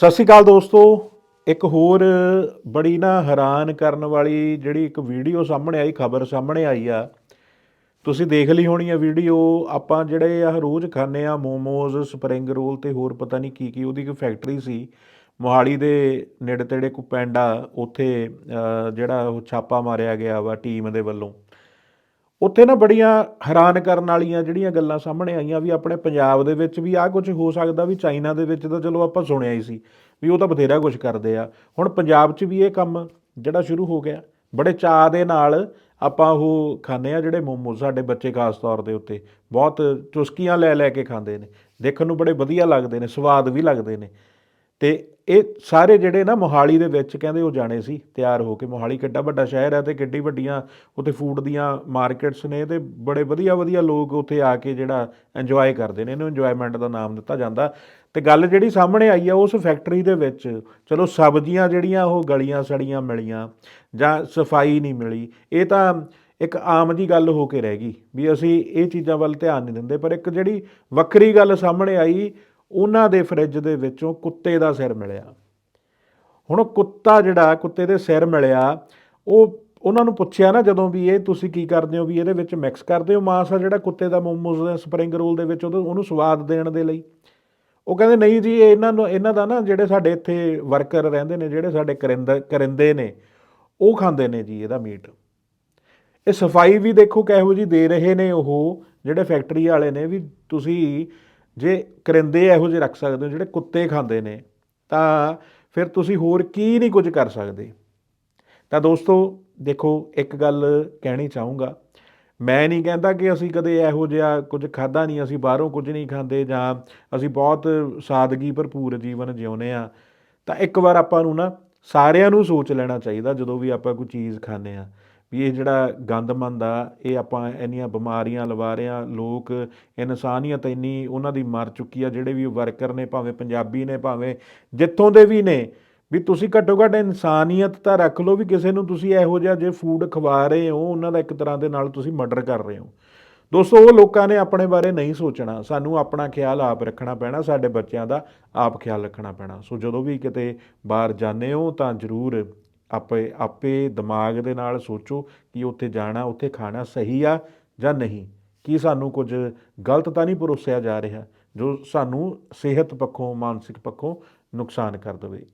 ਸਤਿ ਸ਼੍ਰੀ ਅਕਾਲ ਦੋਸਤੋ। ਇੱਕ ਹੋਰ ਬੜੀ ਨਾ ਹੈਰਾਨ ਕਰਨ ਵਾਲੀ ਜਿਹੜੀ ਇੱਕ ਵੀਡੀਓ ਸਾਹਮਣੇ ਆਈ, ਖਬਰ ਸਾਹਮਣੇ ਆਈ ਆ। ਤੁਸੀਂ ਦੇਖ ਲਈ ਹੋਣੀ ਆ ਵੀਡੀਓ। ਆਪਾਂ ਜਿਹੜੇ ਆ ਰੋਜ਼ ਖਾਂਦੇ ਆ ਮੋਮੋਜ਼, ਸਪਰਿੰਗ ਰੋਲ ਤੇ ਹੋਰ ਪਤਾ ਨਹੀਂ ਕੀ ਕੀ, ਉਹਦੀ ਇੱਕ ਫੈਕਟਰੀ ਸੀ। ਮੋਹਾਲੀ ਦੇ ਨੇੜੇ ਤੇੜੇ ਕੋ ਪਿੰਡ ਆ, ਉੱਥੇ ਜਿਹੜਾ ਉਹ ਛਾਪਾ ਮਾਰਿਆ ਗਿਆ ਵਾ ਟੀਮ ਦੇ ਵੱਲੋਂ। ਉੱਥੇ ਨਾ ਬੜੀਆਂ ਹੈਰਾਨ ਕਰਨ ਵਾਲੀਆਂ ਜਿਹੜੀਆਂ ਗੱਲਾਂ ਸਾਹਮਣੇ ਆਈਆਂ ਵੀ ਆਪਣੇ ਪੰਜਾਬ ਦੇ ਵਿੱਚ ਵੀ ਆਹ ਕੁਝ ਹੋ ਸਕਦਾ ਵੀ ਚਾਈਨਾ ਦੇ ਵਿੱਚ ਤਾਂ ਚਲੋ ਆਪਾਂ ਸੁਣਿਆ ਹੀ ਸੀ ਵੀ ਉਹ ਤਾਂ ਬਥੇਰਾ ਕੁਝ ਕਰਦੇ ਆ। ਹੁਣ ਪੰਜਾਬ 'ਚ ਵੀ ਇਹ ਕੰਮ ਜਿਹੜਾ ਸ਼ੁਰੂ ਹੋ ਗਿਆ। ਬੜੇ ਚਾਅ ਦੇ ਨਾਲ ਆਪਾਂ ਉਹ ਖਾਂਦੇ ਆ ਜਿਹੜੇ ਮੋਮੋ ਸਾਡੇ ਬੱਚੇ ਖਾਸ ਤੌਰ ਦੇ ਉੱਤੇ ਬਹੁਤ ਚੁਸਕੀਆਂ ਲੈ ਲੈ ਕੇ ਖਾਂਦੇ ਨੇ। ਦੇਖਣ ਨੂੰ ਬੜੇ ਵਧੀਆ ਲੱਗਦੇ ਨੇ, ਸਵਾਦ ਵੀ ਲੱਗਦੇ ਨੇ। ਤੇ ਇਹ ਸਾਰੇ ਜਿਹੜੇ ਨਾ ਮੋਹਾਲੀ ਦੇ ਵਿੱਚ ਕਹਿੰਦੇ ਉਹ ਜਾਣੇ ਸੀ, ਤਿਆਰ ਹੋ ਕੇ। ਮੋਹਾਲੀ ਕਿੱਡਾ ਵੱਡਾ ਸ਼ਹਿਰ ਹੈ ਤੇ ਕਿੱਡੀ ਵੱਡੀਆਂ ਉੱਥੇ ਫੂਡ ਦੀਆਂ ਮਾਰਕੀਟਸ ਨੇ ਤੇ ਬੜੇ ਵਧੀਆ ਵਧੀਆ ਲੋਕ ਉੱਥੇ ਆ ਕੇ ਜਿਹੜਾ ਇੰਜੋਏ ਕਰਦੇ ਨੇ, ਇਹਨੂੰ ਇੰਜੋਇਮੈਂਟ ਦਾ ਨਾਮ ਦਿੱਤਾ ਜਾਂਦਾ। ਤੇ ਗੱਲ ਜਿਹੜੀ ਸਾਹਮਣੇ ਆਈ ਆ, ਉਸ ਫੈਕਟਰੀ ਦੇ ਵਿੱਚ ਚਲੋ ਸਬਜ਼ੀਆਂ ਜਿਹੜੀਆਂ ਉਹ ਗਲੀਆਂ ਸੜੀਆਂ ਮਿਲੀਆਂ ਜਾਂ ਸਫ਼ਾਈ ਨਹੀਂ ਮਿਲੀ, ਇਹ ਤਾਂ ਇੱਕ ਆਮ ਜੀ ਗੱਲ ਹੋ ਕੇ ਰਹਿ ਗਈ ਵੀ ਅਸੀਂ ਇਹ ਚੀਜ਼ਾਂ ਵੱਲ ਧਿਆਨ ਨਹੀਂ ਦਿੰਦੇ, ਪਰ ਇੱਕ ਜਿਹੜੀ ਵੱਖਰੀ ਗੱਲ ਸਾਹਮਣੇ ਆਈ ਉਹਨਾਂ ਦੇ ਫਰਿੱਜ ਦੇ ਵਿੱਚੋਂ ਕੁੱਤੇ ਦਾ ਸਿਰ ਮਿਲਿਆ। ਹੁਣ ਕੁੱਤਾ ਜਿਹੜਾ, ਕੁੱਤੇ ਦੇ ਸਿਰ ਮਿਲਿਆ, ਉਹ, ਉਹਨਾਂ ਨੂੰ ਪੁੱਛਿਆ ਨਾ ਜਦੋਂ ਵੀ ਇਹ ਤੁਸੀਂ ਕੀ ਕਰਦੇ ਹੋ ਵੀ ਇਹਦੇ ਵਿੱਚ ਮਿਕਸ ਕਰਦੇ ਹੋ ਮਾਸ ਆ ਜਿਹੜਾ ਕੁੱਤੇ ਦਾ ਮੋਮੋਸ ਦਾ ਸਪਰਿੰਗ ਰੋਲ ਦੇ ਵਿੱਚ ਉਹਦਾ- ਉਹਨੂੰ ਸਵਾਦ ਦੇਣ ਦੇ ਲਈ। ਉਹ ਕਹਿੰਦੇ ਨਹੀਂ ਜੀ ਇਹਨਾਂ ਨੂੰ, ਇਹਨਾਂ ਦਾ ਨਾ ਜਿਹੜੇ ਸਾਡੇ ਇੱਥੇ ਵਰਕਰ ਰਹਿੰਦੇ ਨੇ, ਜਿਹੜੇ ਸਾਡੇ ਕਰਿੰਦਾ, ਕਰਿੰਦੇ ਨੇ, ਉਹ ਖਾਂਦੇ ਨੇ ਜੀ ਇਹਦਾ ਮੀਟ। ਇਹ ਸਫ਼ਾਈ ਵੀ ਦੇਖੋ ਕਿਹੋ ਜੀ ਦੇ ਰਹੇ ਨੇ ਉਹ, ਜਿਹੜੇ ਫੈਕਟਰੀ ਵਾਲੇ ਨੇ ਵੀ ਤੁਸੀਂ ਜੇ ਕਰਿੰਦੇ ਇਹੋ ਜਿਹੇ ਰੱਖ ਸਕਦੇ ਹੋ ਜਿਹੜੇ ਕੁੱਤੇ ਖਾਂਦੇ ਨੇ, ਤਾਂ ਫਿਰ ਤੁਸੀਂ ਹੋਰ ਕੀ ਨਹੀਂ ਕੁਝ ਕਰ ਸਕਦੇ। ਤਾਂ ਦੋਸਤੋ, ਦੇਖੋ, ਇੱਕ ਗੱਲ ਕਹਿਣੀ ਚਾਹੂੰਗਾ। ਮੈਂ ਨਹੀਂ ਕਹਿੰਦਾ ਕਿ ਅਸੀਂ ਕਦੇ ਇਹੋ ਜਿਹਾ ਕੁਝ ਖਾਦਾ ਨਹੀਂ, ਅਸੀਂ ਬਾਹਰੋਂ ਕੁਝ ਨਹੀਂ ਖਾਂਦੇ ਜਾਂ ਅਸੀਂ ਬਹੁਤ ਸਾਦਗੀ ਭਰਪੂਰ ਜੀਵਨ ਜਿਉਂਦੇ ਆ। ਤਾਂ ਇੱਕ ਵਾਰ ਆਪਾਂ ਨੂੰ ਨਾ ਸਾਰਿਆਂ ਨੂੰ ਸੋਚ ਲੈਣਾ ਚਾਹੀਦਾ ਜਦੋਂ ਵੀ ਆਪਾਂ ਕੋਈ ਚੀਜ਼ ਖਾਂਦੇ ਆ। ਵੀ ਇਹ ਜਿਹੜਾ ਗੰਦਮੰਦ ਆ, ਇਹ ਆਪਾਂ ਇੰਨੀਆਂ ਬਿਮਾਰੀਆਂ ਲਵਾ ਰਹੇ ਆ ਲੋਕ ਇਨਸਾਨੀਅਤ ਇੰਨੀ ਉਹਨਾਂ ਦੀ ਮਰ ਚੁੱਕੀ ਆ, ਜਿਹੜੇ ਵੀ ਵਰਕਰ ਨੇ, ਭਾਵੇਂ ਪੰਜਾਬੀ ਨੇ, ਭਾਵੇਂ ਜਿੱਥੋਂ ਦੇ ਵੀ ਨੇ, ਵੀ ਤੁਸੀਂ ਘੱਟੋ ਘੱਟ ਇਨਸਾਨੀਅਤ ਤਾਂ ਰੱਖ ਲਓ ਵੀ ਕਿਸੇ ਨੂੰ ਤੁਸੀਂ ਇਹੋ ਜਿਹਾ ਜੇ ਫੂਡ ਖਵਾ ਰਹੇ ਹੋ, ਉਹਨਾਂ ਦਾ ਇੱਕ ਤਰ੍ਹਾਂ ਦੇ ਨਾਲ ਤੁਸੀਂ ਮਰਡਰ ਕਰ ਰਹੇ ਹੋ। ਦੋਸਤੋ, ਉਹ ਲੋਕਾਂ ਨੇ ਆਪਣੇ ਬਾਰੇ ਨਹੀਂ ਸੋਚਣਾ। ਸਾਨੂੰ ਆਪਣਾ ਖਿਆਲ ਆਪ ਰੱਖਣਾ ਪੈਣਾ, ਸਾਡੇ ਬੱਚਿਆਂ ਦਾ ਆਪ ਖਿਆਲ ਰੱਖਣਾ ਪੈਣਾ। ਸੋ ਜਦੋਂ ਵੀ ਕਿਤੇ ਬਾਹਰ ਜਾਂਦੇ ਹੋ ਤਾਂ ਜ਼ਰੂਰ ਆਪੇ ਆਪੇ ਦਿਮਾਗ ਦੇ ਨਾਲ ਸੋਚੋ ਕਿ ਉੱਥੇ ਜਾਣਾ, ਉੱਥੇ ਖਾਣਾ ਸਹੀ ਆ ਜਾਂ ਨਹੀਂ। ਕੀ ਸਾਨੂੰ ਕੁਝ ਗਲਤ ਤਾਂ ਨਹੀਂ ਪਰੋਸਿਆ ਜਾ ਰਿਹਾ ਜੋ ਸਾਨੂੰ ਸਿਹਤ ਪੱਖੋਂ, ਮਾਨਸਿਕ ਪੱਖੋਂ ਨੁਕਸਾਨ ਕਰ ਦੇਵੇ?